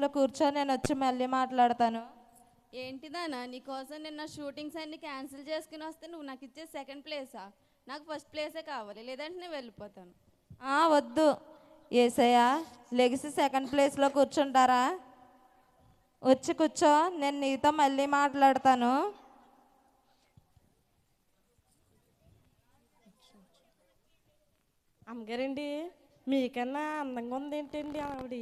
ప్లేస్లో కూర్చో నేను వచ్చి మళ్ళీ మాట్లాడతాను. ఏంటిదానా నీకోసం నిన్న షూటింగ్స్ అన్ని క్యాన్సిల్ చేసుకుని వస్తే నువ్వు నాకు ఇచ్చే సెకండ్ ప్లేసా? నాకు ఫస్ట్ ప్లేసే కావాలి లేదంటే నేను వెళ్ళిపోతాను. ఆ, వద్దు. ఏసయ్య లెగిసి సెకండ్ ప్లేస్లో కూర్చుంటారా? వచ్చి కూర్చో నేను నీతో మళ్ళీ మాట్లాడతాను. అమ్మగారండి మీకన్నా అందంగా ఉంది ఏంటండి ఆవిడ?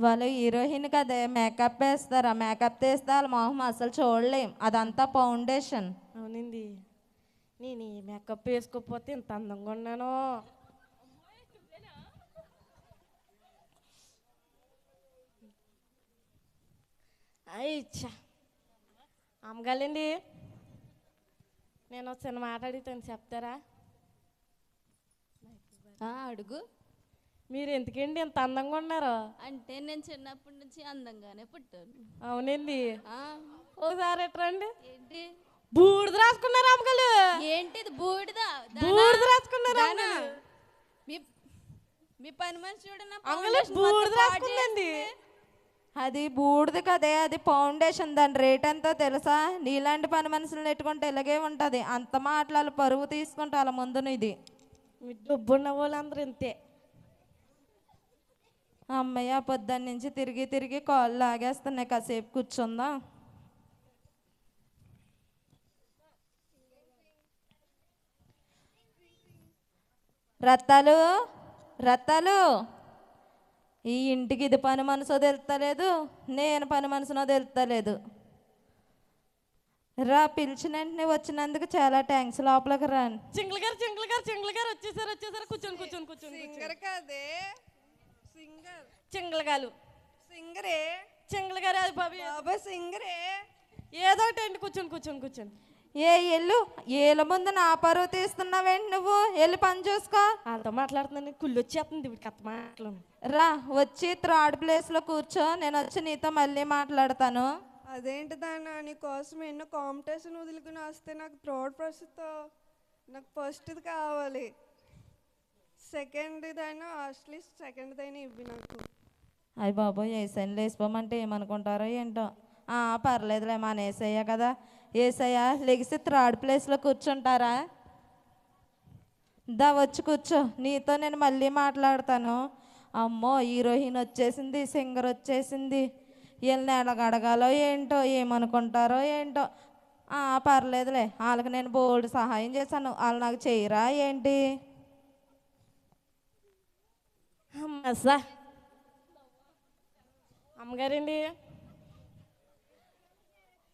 వాళ్ళు హీరోయిన్ కదే మేకప్ వేస్తారా? మేకప్ వేస్తే వాళ్ళ మొహం అసలు చూడలేం. అదంతా ఫౌండేషన్ అవునండి. నేను ఈ మేకప్ వేసుకోకపోతే ఇంత అందంగా ఉన్నాను. అయ్యా అమ్మగాలండి నేను చిన్న మాట అడుగుతాను చెప్తారా? ఆ, అడుగు. మీరు ఎందుకండి ఇంత అందంగా ఉన్నారు? అంటే నేను చిన్నప్పటి నుంచి అందంగానే పుట్టాను. అవునండి. ఆ, ఓసారి ఎట్రండి ఏంటి? బూడిద రాసుకున్నారు అమ్మగలు ఏంటిది బూడిదా? బూడిద రాసుకున్నారు మీ మీ పని మనిషి అమ్మగలు బూడిద రాసుకుందండి. అది బూడిది కదే అది ఫౌండేషన్ దాని రేట్ ఎంతో తెలుసా? నీలాంటి పని మనుషులు నెట్టుకుంటే ఇలాగే ఉంటుంది. అంత మాటలు పరువు తీసుకుంటా వాళ్ళ ముందు ఇది డబ్బున్న వాళ్ళందరూ ఇంతే. అమ్మయ్య పొద్దున్న నుంచి తిరిగి తిరిగి కాళ్ళు లాగేస్తున్నాయి. కాసేపు కూర్చుందా? రత్తాలు రత్తాలు ఈ ఇంటికి ఇది పని మనసో తెలుస్తలేదు నేను పని మనసునో తెలుస్తలేదు. రా పిలిచిన వెంటనే వచ్చినందుకు చాలా థ్యాంక్స్ లోపలికి రాను చింగులు గారు చింగులు గారు చింగులు గారు వచ్చేసారు వచ్చేసారు కూర్చొని కూర్చొని కూర్చొని కదే? సింగర్ చింగులు గారు సింగరే చింగులు గారు అది బాబు బాబా సింగరే ఏదో ఒకటి అండి కూర్చొని కూర్చొని కూర్చొని ఏ ఎల్లు ఏళ్ళ ముందు నా పరువు తీస్తున్నావేంటి నువ్వు? వెళ్ళి పని చూసుకో. వాళ్ళతో మాట్లాడుతున్నాను కుళ్ళు వచ్చేస్తుంది ఇప్పుడు కథ మాటలు. రా వచ్చి థర్డ్ ప్లేస్లో కూర్చో నేను వచ్చి నీతో మళ్ళీ మాట్లాడతాను. అదేంటి దాన్న నీ కోసం ఎన్నో కాంపిటీషన్ వదులుకుని వస్తే నాకు థర్డ్ ప్రస్తుతో నాకు ఫస్ట్ది కావాలి. సెకండ్దైనా అట్లీస్ట్ సెకండ్దైనా ఇవ్వి నాకు. అయ్యి బాబోయ్ ఏసైని లేచిపోమంటే ఏమనుకుంటారో ఏంటో. పర్లేదులే మన ఏసయ్య కదా. ఏసయ్య లెగిసి థర్డ్ ప్లేస్లో కూర్చుంటారా? దా వచ్చి కూర్చో. నీతో నేను మళ్ళీ మాట్లాడతాను. అమ్మో హీరోయిన్ వచ్చేసింది సింగర్ వచ్చేసింది. వీళ్ళని ఎలాగడగాలో ఏంటో ఏమనుకుంటారో ఏంటో. పర్లేదులే వాళ్ళకి నేను బోల్డ్ సహాయం చేశాను. వాళ్ళు నాకు చేయరా ఏంటి? అమ్మ అమ్మగారండి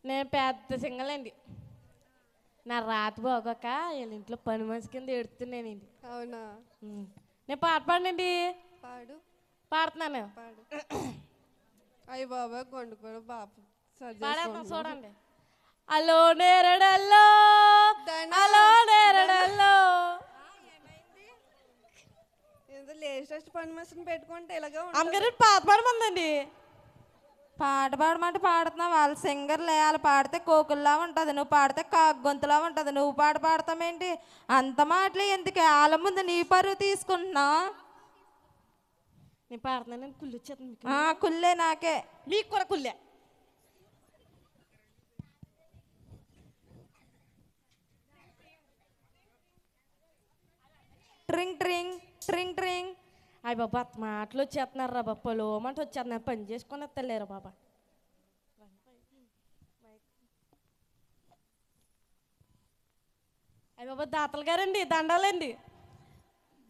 నేను పెద్ద సింగల్ అండి. నా రాత బాగోక వీళ్ళ ఇంట్లో పని మనిషి కింద ఎడుతున్నానండి అవునా. నేను పాట పాడండి పాడు. పాడుతున్నాను. పాడు. అయ్యి బాబా కొండు కూడా. బాబు చూడండి. అలో నేరడల్లో. అలో నేరడల్లో. లేటెస్ట్ పని పెట్టుకుంటే ఇలాగే. అమ్మగారు పాత పాడమందండి. పాట పాడమంటే పాడుతున్నావు. వాళ్ళ సింగర్లే వాళ్ళు పాడితే కోకుల్లా ఉంటుంది. నువ్వు పాడితే కాకు గొంతులా ఉంటుంది. నువ్వు పాట పాడతామేంటి? అంత మాటలే ఎందుకే? వాళ్ళ ముందు నీ పరువు తీసుకుంటున్నావు నేను పాడుతున్నాను. కుళ్ళు వచ్చేస్తుంది మీకు. ఆ, కుల్లే నాకే. మీకు కూడా కుళ్ళే. ట్రింగ్ ట్రింగ్. ట్రింగ్ ట్రింగ్. అయ్య బాబా అత్త మాటలు వచ్చేస్తున్నారు రా బాబా పొలోమంటే వచ్చేస్తున్నారు పని చేసుకొని వస్తలేరు బాబా. అయ్య బాబా దాతలు గారండి దండాలండి.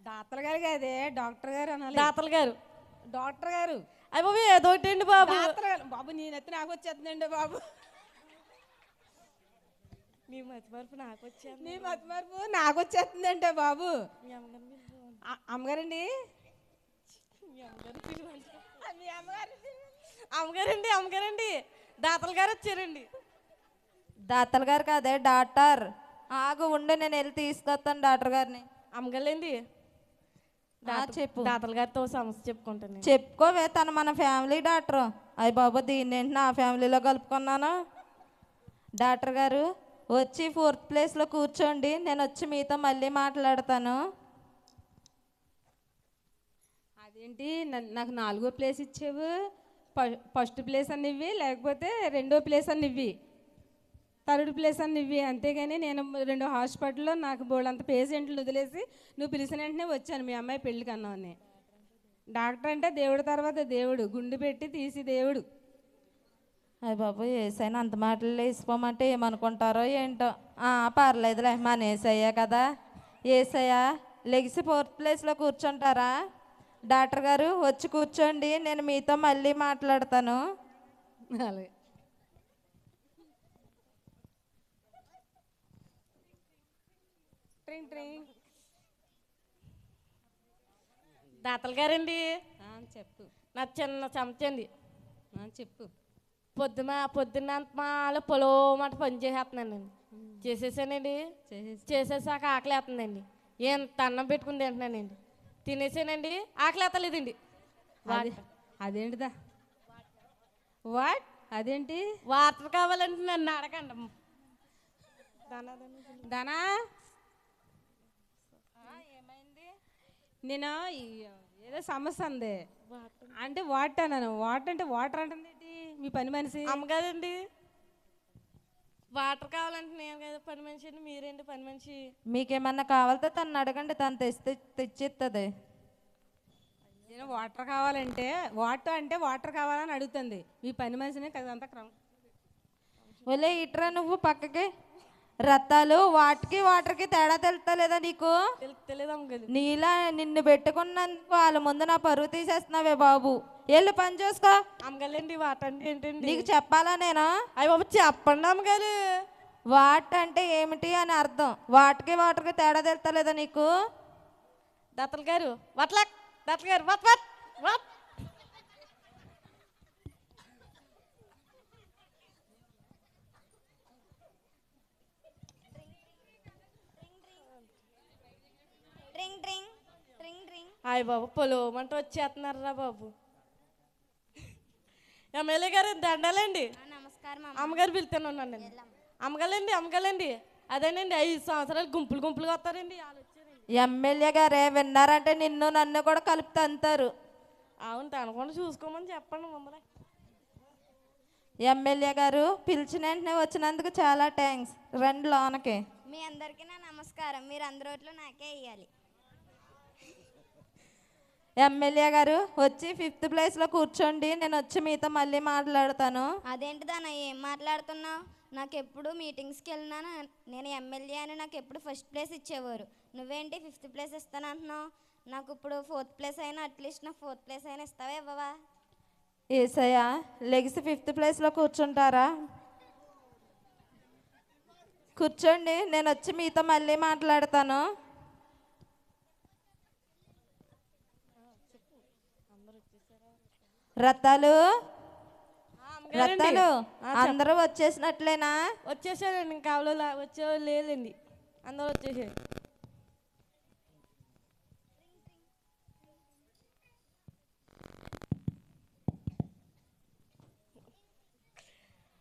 డాక్టర్ గారు కాదే డాక్టర్ గారు అనాలి. దాతలు గారు. డాక్టర్ గారు. అయ్య బాబు ఏదో ఒకటి అండి బాబు. గారు. బాబు నేనైతే నాకు వచ్చేస్తుందండి బాబు. మీ మతి మరపు నాకు వచ్చేది నీ మతి మరుపు నాకు వచ్చేస్తుందంటే బాబు. అమ్మగారండి? అమ్మగారండి. అమ్మగారండి దాతలు గారు వచ్చారండి. దాతల గారు కాదే డాక్టర్. ఆగు ఉండు నేను వెళ్ళి తీసుకొస్తాను డాక్టర్ గారిని. అమ్మగారండి ఆ, చెప్పు. దాతల గారితో సమస్య చెప్పుకుంటాను. చెప్పుకోవే తను మన ఫ్యామిలీ డాక్టర్. అయ్య బాబు దీన్ని ఏంటి నా ఫ్యామిలీలో కలుపుకున్నాను? డాక్టర్ గారు వచ్చి ఫోర్త్ ప్లేస్లో కూర్చోండి. నేను వచ్చి మీతో మళ్ళీ మాట్లాడతాను. అదేంటి? నాకు నాలుగో ప్లేస్ ఇచ్చేవు. ఫస్ట్ ప్లేస్ అని ఇవ్వి లేకపోతే రెండో ప్లేస్ అని ఇవ్వి. థర్డ్ ప్లేస్ అని ఇవ్వి. అంతేగాని నేను రెండు హాస్పిటల్లో నాకు బోళ్ళంత పేషెంట్లు వదిలేసి నువ్వు పిలిచిన వెంటనే వచ్చాను. మీ అమ్మాయి పెళ్ళికి అన్నావు డాక్టర్ అంటే దేవుడి తర్వాత దేవుడు. గుండు పెట్టి తీసి దేవుడు. అది బాబు ఏసైనా అంత మాటలు వేసిపోమంటే ఏమనుకుంటారో ఏంటో. పర్లేదులే మన ఏసయ్యా కదా. ఏసయ్యా లెగిసి ఫోర్త్ ప్లేస్లో కూర్చుంటారా? డాక్టర్ గారు వచ్చి కూర్చోండి నేను మీతో మళ్ళీ మాట్లాడతాను. అలాగే. దాతలు గారండి? చెప్పు. నా చిన్న చెమచండి చెప్పు. పొద్దున పొద్దున్న మాలో పొలవమాట పని చేసేస్తున్నానండి. చేసేసానండి? చేసేసి. చేసేసాక ఆకలి వేస్తుందండి ఎంత అన్నం పెట్టుకుని తింటున్నానండి? తినేసానండి. ఆకలి వేస్తలేదండి అది అదేంటిదా? వాట్? అదేంటి? వాటర్ కావాలంటే నన్ను అడగండి దానా? నేను ఈ ఏదో సమస్య ఉంది. అంటే వాట్ అన్నాను. వాట్ అంటే వాటర్ అంటుంది ఏంటి? మీ పని మనిషి? అమ్మగారండి వాటర్ కావాలంటే నేను కదా పని మనిషి అండి మీరేంటి పని మనిషి? మీకేమన్నా కావాలితే తను అడగండి తను తెచ్చి తెచ్చిస్తుంది నేను వాటర్ కావాలంటే వాటర్ అంటే వాటర్ కావాలని అడుగుతుంది. మీ పని మనిషినే కదా అంతా క్రమం. ఒలే ఇట్రా నువ్వు పక్కకి. రత్తాలు వాటికి వాటర్కి తేడా తెలుస్తలేదా నీకు? తెలియదు నీలా నిన్ను పెట్టుకున్నందుకు వాళ్ళ ముందు నా పరువు తీసేస్తున్నావే బాబు. వెళ్ళి పని చూసుకో. అమ్మగారండి వాటర్ అంటే ఏంటండి? నీకు చెప్పాలా నేను? అయ్యి బాబు చెప్పండి అమ్మగారు. వాట్ అంటే ఏమిటి అని అర్థం. వాటికి వాటర్కి తేడా తెలుస్తలేదా నీకు? దత్తలు గారు వట్ల దత్తలు గారు వట్ వట్ వట్? ట్రింగ్ ట్రింగ్ ట్రింగ్ ట్రింగ్ హాయ్ బాబు పొలవమంటే వచ్చేస్తున్నారా బాబు. ఎమ్మెల్యే గారు దండాలండి నమస్కారం అమ్మగారు పిలుతాను ఉన్నానండి అమ్మగారండి అమ్మగారండి అదేనండి ఐదు సంవత్సరాలు గుంపులు గుంపులుగా వస్తారండి ఎమ్మెల్యే గారే విన్నారంటే నిన్ను నన్ను కూడా కలుపుతా అంటారు. అవును తనకుండా చూసుకోమని చెప్పండి మమ్మల్ని ఎమ్మెల్యే గారు పిలిచిన వెంటనే వచ్చినందుకు చాలా థ్యాంక్స్. రండి లోనకి. మీ అందరికీ నా నమస్కారం. మీరు అందరి ఓట్లు నాకే ఇవ్వాలి ఎమ్మెల్యే గారు వచ్చి ఫిఫ్త్ ప్లేస్లో కూర్చోండి నేను వచ్చి మీతో మళ్ళీ మాట్లాడతాను. అదేంటిదానా ఏం మాట్లాడుతున్నావు? నాకు ఎప్పుడు మీటింగ్స్కి వెళ్ళినా నేను ఎమ్మెల్యే అని నాకు ఎప్పుడు ఫస్ట్ ప్లేస్ ఇచ్చేవారు. నువ్వేంటి ఫిఫ్త్ ప్లేస్ ఇస్తాను అంటున్నావు? నాకు ఇప్పుడు ఫోర్త్ ప్లేస్ అయినా అట్లీస్ట్ నాకు ఫోర్త్ ప్లేస్ అయినా ఇస్తావా ఇవ్వవా? ఏసయ్య లెగిసి ఫిఫ్త్ ప్లేస్లో కూర్చుంటారా? కూర్చోండి నేను వచ్చి మీతో మళ్ళీ మాట్లాడతాను. రత్తాలు రత్తాలు అందరూ వచ్చేసినట్లేనా? వచ్చేసారండి ఇంకా కావలో వచ్చేవాళ్ళు లేదండి. అందరూ వచ్చేసారు.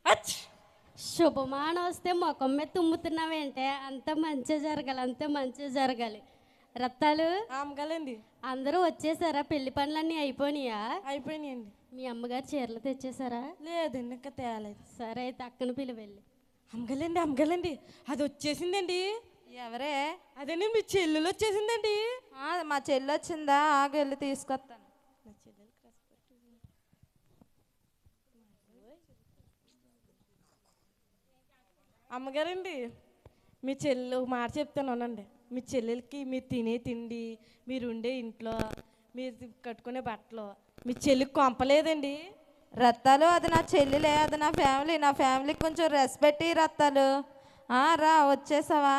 అచ్! శుభమాన వస్తే ముఖం మీద తుమ్ముతున్నావేంటే అంత మంచి జరగాలి అంత మంచి జరగాలి. రత్తాలు అమ్మగాలండి అందరూ వచ్చేసారా? పెళ్ళి పనులన్నీ అయిపోయినాయా? అయిపోయినాయండి. మీ అమ్మగారు చీరలు తెచ్చేసారా? లేదండి ఇంకా తేలేదు. సరే అయితే అక్కను పిలువెళ్ళి అమ్మగాలండి అమ్మగాలండి. అది వచ్చేసిందండి. ఎవరే? అదేనండి మీ చెల్లెలు వచ్చేసిందండి. ఆ, మా చెల్లి వచ్చిందా? ఆగు వెళ్ళి తీసుకొస్తాను. అమ్మగారండి మీ చెల్లెలు ఒక మాట చెప్తాను అనండి. మీ చెల్లెలకి మీరు తినే తిండి మీరు ఉండే ఇంట్లో మీరు కట్టుకునే బట్టలు మీ చెల్లికి కొంపలేదండి. రత్తాలు అది నా చెల్లిలే అది నా ఫ్యామిలీ నా ఫ్యామిలీకి కొంచెం రెస్పెక్ట్ రత్తాలు. ఆ, రా వచ్చేసావా?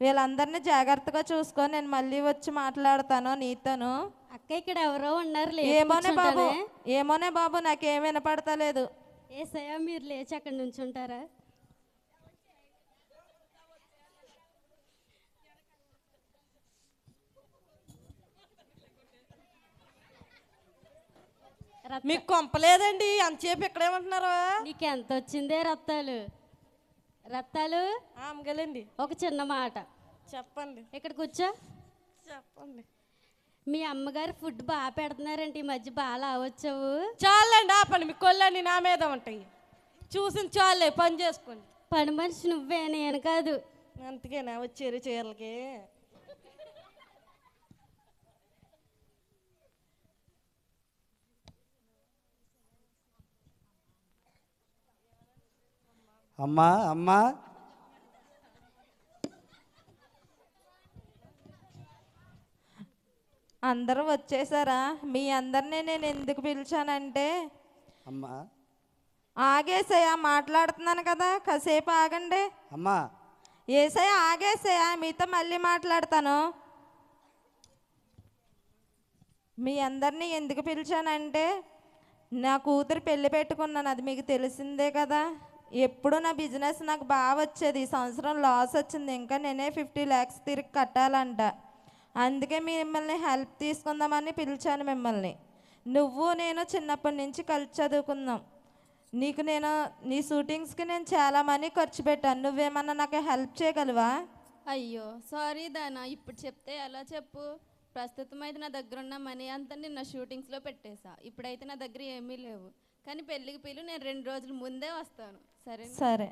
వీళ్ళందరినీ జాగ్రత్తగా చూసుకో నేను మళ్ళీ వచ్చి మాట్లాడతాను నీతోను. అక్క ఇక్కడ ఎవరో ఉన్నారు లే ఏమోనే బాబు ఏమోనే బాబు నాకేం వినపడతలేదు. ఏసయ్య మీరు లేచి అక్కడ నుంచుంటారా రత్త- మీకు కొంపలేదండి అంతసేపు ఇక్కడేమంటున్నారు నీకు ఎంత వచ్చిందే రత్తాలు? రత్తాలు? అమ్మగాలండి ఒక చిన్న మాట. చెప్పండి. ఇక్కడ కూర్చో. చెప్పండి. మీ అమ్మగారు ఫుడ్ బాగా పెడుతున్నారంటే ఈ మధ్య బాగా లావచ్చావు. చాలండి ఆపండి. మీ కొళ్ళని నా మీద ఉంటాయి. చూసిన చాలే పని చేసుకోండి. పని మనిషి నువ్వే నేను కాదు. అందుకేనా వచ్చారు చీరలకి. అమ్మా అమ్మా. అందరూ వచ్చేసారా? మీ అందరినీ నేను ఎందుకు పిలిచానంటే? అమ్మా. ఆగేసయ్యా మాట్లాడుతున్నాను కదా కాసేపు ఆగండి. అమ్మా. ఏసయ్య ఆగేసయ్యా మీతో మళ్ళీ మాట్లాడతాను. మీ అందరినీ ఎందుకు పిలిచానంటే నా కూతురు పెళ్ళి పెట్టుకున్నాను అది మీకు తెలిసిందే కదా. ఎప్పుడు నా బిజినెస్ నాకు బాగా వచ్చేది. ఈ సంవత్సరం లాస్ వచ్చింది. ఇంకా నేనే ఫిఫ్టీ ల్యాక్స్ తిరిగి కట్టాలంట. అందుకే మిమ్మల్ని హెల్ప్ తీసుకుందామని పిలిచాను మిమ్మల్ని. నువ్వు నేను చిన్నప్పటి నుంచి కలిసి చదువుకుందాం నీకు నేను నీ షూటింగ్స్కి నేను చాలా మనీ ఖర్చు పెట్టాను. నువ్వేమన్నా నాకు హెల్ప్ చేయగలవా? అయ్యో సారీ దానా. ఇప్పుడు చెప్తే ఎలా చెప్పు? ప్రస్తుతం అయితే నా దగ్గర ఉన్న మనీ అంతా నేను నా షూటింగ్స్లో పెట్టేశా. ఇప్పుడైతే నా దగ్గర ఏమీ లేవు. కానీ పెళ్ళికి పిలు నేను రెండు రోజుల ముందే వస్తాను. సరే సరే.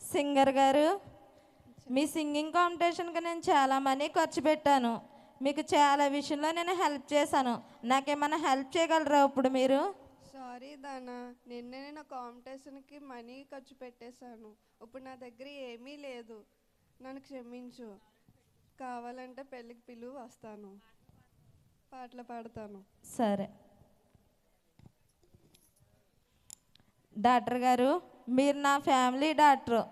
సింగర్ గారు మీ సింగింగ్ కాంపిటీషన్కి నేను చాలా మనీ ఖర్చు పెట్టాను. మీకు చాలా విషయంలో నేను హెల్ప్ చేశాను. నాకేమైనా హెల్ప్ చేయగలరా ఇప్పుడు మీరు? సారీ దానా నిన్నే నేను కాంపిటీషన్కి మనీ ఖర్చు పెట్టేశాను. ఇప్పుడు నా దగ్గర ఏమీ లేదు. నన్ను క్షమించు. కావాలంటే పెళ్ళికి పిలువు వస్తాను. పాటలు పాడతాను. సరే. డాక్టర్ గారు మీరు నా ఫ్యామిలీ డాక్టర్.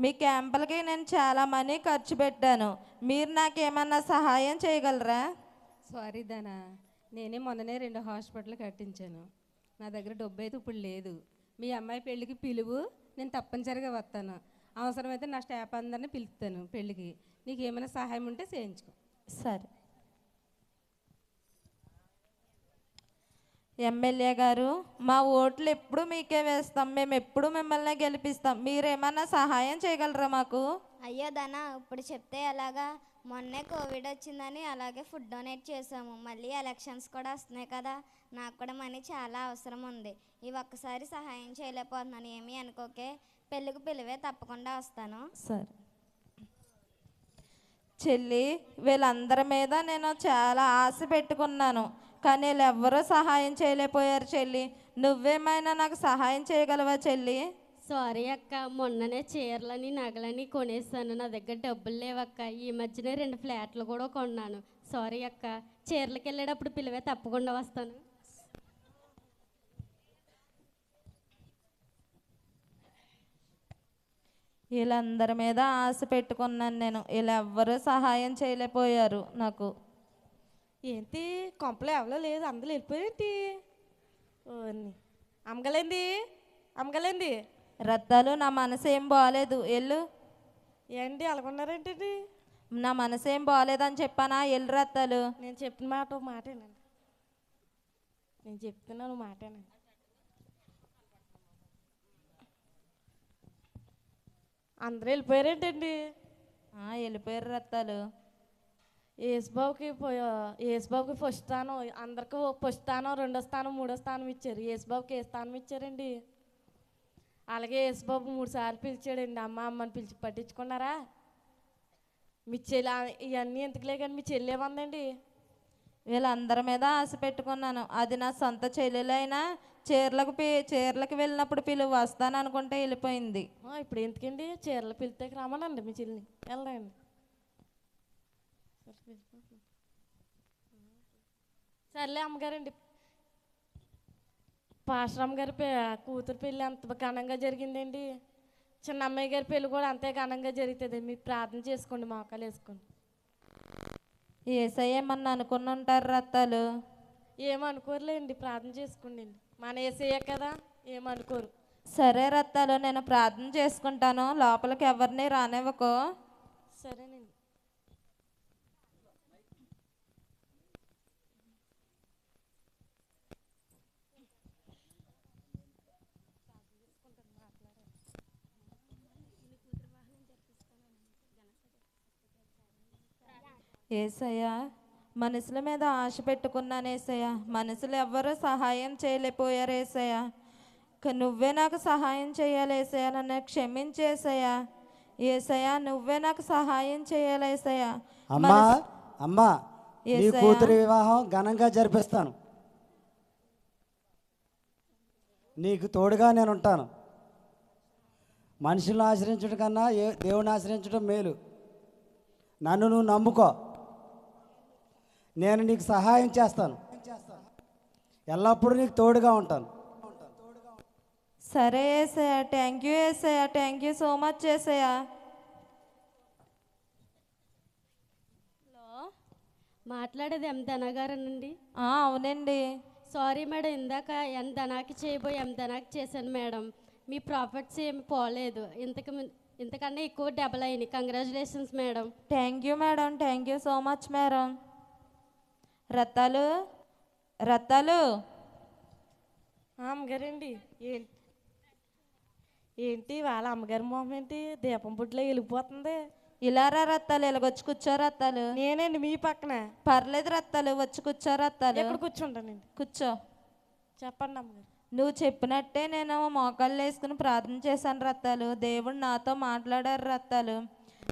మీ క్యాంపులకి నేను చాలా మనీ ఖర్చు పెట్టాను. మీరు నాకేమన్నా సహాయం చేయగలరా? సారీ దానా. నేనే మొన్ననే రెండు హాస్పిటల్ కట్టించాను. నా దగ్గర డబ్బు అయితే ఇప్పుడు లేదు. మీ అమ్మాయి పెళ్ళికి పిలువు నేను తప్పనిసరిగా వస్తాను. అవసరమైతే నా స్టాఫ్ అందరిని పిలుస్తాను పెళ్ళికి. నీకు ఏమైనా సహాయం ఉంటే చేయించుకో. సరే. ఎమ్మెల్యే గారు మా ఓట్లు ఎప్పుడు మీకే వేస్తాం మేము ఎప్పుడు మిమ్మల్ని గెలిపిస్తాం మీరేమన్నా సహాయం చేయగలరా మాకు? అయ్యో ధన ఇప్పుడు చెప్తే ఎలాగా? మొన్నే కోవిడ్ వచ్చిందని అలాగే ఫుడ్ డొనేట్ చేసాము మళ్ళీ ఎలక్షన్స్ కూడా వస్తున్నాయి కదా. నాకు కూడా మనీ చాలా అవసరం ఉంది. ఈ ఒక్కసారి సహాయం చేయలేకపోతున్నాను ఏమీ అనుకోకే. పెళ్ళికి పిలివే తప్పకుండా వస్తాను. సరే. చెల్లి వీళ్ళందరి మీద నేను చాలా ఆశ పెట్టుకున్నాను. కానీ వీళ్ళు ఎవ్వరూ సహాయం చేయలేకపోయారు చెల్లి. నువ్వేమైనా నాకు సహాయం చేయగలవా చెల్లి? సారీ అక్క మొన్ననే చీరలని నగలని కొనేసాను. నా దగ్గర డబ్బులు లేవక్క. ఈ మధ్యనే రెండు ఫ్లాట్లు కూడా కొన్నాను. సారీ అక్క. చీరలకు వెళ్ళేటప్పుడు పిలివే తప్పకుండా వస్తాను. వీళ్ళందరి మీద ఆశ పెట్టుకున్నాను నేను. వీళ్ళెవ్వరూ సహాయం చేయలేకపోయారు నాకు. ఏంటి కొంపలో ఎవరో లేదు అందరూ వెళ్ళిపోయేంటి అమ్మగలేంది? అమ్మగలేంది? రత్తాలు నా మనసు ఏం బాగాలేదు వెళ్ళు ఏంటి అలాగున్నారేంటండి? నా మనసు ఏం బాగాలేదని చెప్పానా? ఎల్లు రత్తాలు. నేను చెప్పిన మాట ఒక మాటేనండి నేను చెప్తున్నాను మాటేనండి అందరూ వెళ్ళిపోయారేంటండి? వెళ్ళిపోయారు రత్తాలు. యేసుబాబుకి పోయా యేసుబాబుకి ఫస్ట్ స్థానం అందరికి ఫస్ట్ స్థానం రెండో స్థానం మూడో స్థానం ఇచ్చారు. యేసుబాబుకి ఏ స్థానం ఇచ్చారండి? అలాగే యేసుబాబు మూడు సార్లు పిలిచాడండి. అమ్మ అమ్మని పిలిచి పట్టించుకున్నారా? మీ చెల్లి ఇవన్నీ ఎందుకులే కానీ మీ చెల్లి ఏమందండి? వీళ్ళందరి మీద ఆశ పెట్టుకున్నాను. అది నా సొంత చెల్లెలైనా చీరలకు పి చీరలకు వెళ్ళినప్పుడు పిలువ వస్తాను అనుకుంటే వెళ్ళిపోయింది. ఇప్పుడు ఎందుకండి? చీరలు పిలితే రమ్మనండి మీ చెల్లిని. వెళ్ళండి సర్లే అమ్మగారండి. పాశ్రమ్ గారి కూతురు పెళ్ళి అంత ఘనంగా జరిగిందండి. చిన్న అమ్మాయి గారి పెళ్ళి కూడా అంతే ఘనంగా జరుగుతుంది. మీరు ప్రార్థన చేసుకోండి మోకాలు వేసుకోండి. ఏసై ఏమన్నా అనుకుని ఉంటారు రత్తాలు ఏమనుకోరులేండి ప్రార్థన చేసుకోండి. మన ఏసయ్య కదా ఏమనుకోరు. సరే రత్తాలు నేను ప్రార్థన చేసుకుంటాను. లోపలికి ఎవరిని రానివ్వకో. సరేనండి. ఏసయ్యా మనుషుల మీద ఆశ పెట్టుకున్నాను ఏసయ్య. మనుషులు ఎవ్వరూ సహాయం చేయలేకపోయారు ఏసయ్య. నువ్వే నాకు సహాయం చేయాలి ఏసయ్య. నన్ను క్షమించేసయ్యా ఏసయ్య. నువ్వే నాకు సహాయం చేయాలి ఏసయ్య. అమ్మా అమ్మా నీ. కూతురి వివాహం ఘనంగా జరిపిస్తాను. నీకు తోడుగా నేను ఉంటాను మనుషులను ఆశ్రయించడం కన్నా ఏ దేవుని ఆశ్రయించడం మేలు. నన్ను నువ్వు నమ్ముకో. నేను నీకు సహాయం చేస్తాను. ఎల్లప్పుడూ నీకు తోడుగా ఉంటాను. సరే Yesayya thank you Yesayya thank you so much Yesayya. Hello మాట్లాడేది ఎం ధనగారనండి? ఆ, అవునండి. సారీ మేడం ఇందాక ఎం ధనాకి చేయబోయి ఎం ధనాకి చేశాను మేడం. మీ ప్రాఫిట్స్ ఏమి పోలేదు. ఇంతకు ఇంతకన్నా ఎక్కువ డబల్ అయినాయి. Congratulations madam. Thank you madam thank you so much madam. Rattalu ఆ, అమ్మగారండి ఏంటి ఏంటి వాళ్ళ అమ్మగారి మొహం ఏంటి? దీపం బుడ్లో వెళ్ళిపోతుంది ఇలా రా రత్తాలు ఇలాగొచ్చి కూర్చో రత్తాలు. నేనండి మీ పక్కన. పర్లేదు రత్తాలు వచ్చి కూర్చో రత్తాలు. ఎక్కడ కూర్చుంటానండి? కూర్చో. చెప్పండి అమ్మగారు. నువ్వు చెప్పినట్టే నేను మోకాళ్ళు వేసుకుని ప్రార్థన చేశాను రత్తాలు. దేవుడు నాతో మాట్లాడారు రత్తాలు.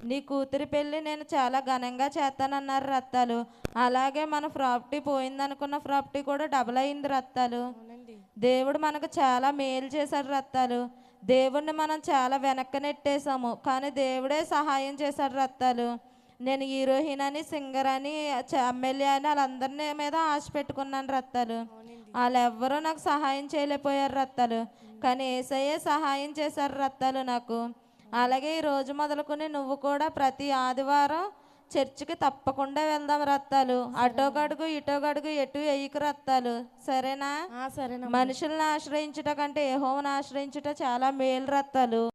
నీ కూతురి పెళ్ళి నేను చాలా ఘనంగా చేస్తానన్నారు రత్తాలు. అలాగే మన ప్రాపర్టీ పోయిందనుకున్న ప్రాపర్టీ కూడా డబుల్ అయింది రత్తాలు. దేవుడు మనకు చాలా మేలు చేశాడు రత్తాలు. దేవుడిని మనం చాలా వెనక్కి నెట్టేశాము కానీ దేవుడే సహాయం చేశాడు రత్తాలు. నేను హీరోయిన్ అని సింగర్ అని ఎమ్మెల్యే అని వాళ్ళందరినీ మీద ఆశ పెట్టుకున్నాను రత్తాలు. వాళ్ళెవ్వరూ నాకు సహాయం చేయలేకపోయారు రత్తాలు. కానీ ఏసయ్యే సహాయం చేశారు రత్తాలు నాకు. అలాగే ఈ రోజు మొదలుకొని నువ్వు కూడా ప్రతి ఆదివారం చర్చికి తప్పకుండా వెళ్దాం రత్తాలు. అటో గడుగు ఇటో గడుగు ఎటు ఎయ్యకు రత్తాలు. సరేనా? ఆ, సరేనమ్మా. మనుషుల్ని ఆశ్రయించుట కంటే యెహోవాను ఆశ్రయించుట చాలా మేలు రత్తాలు.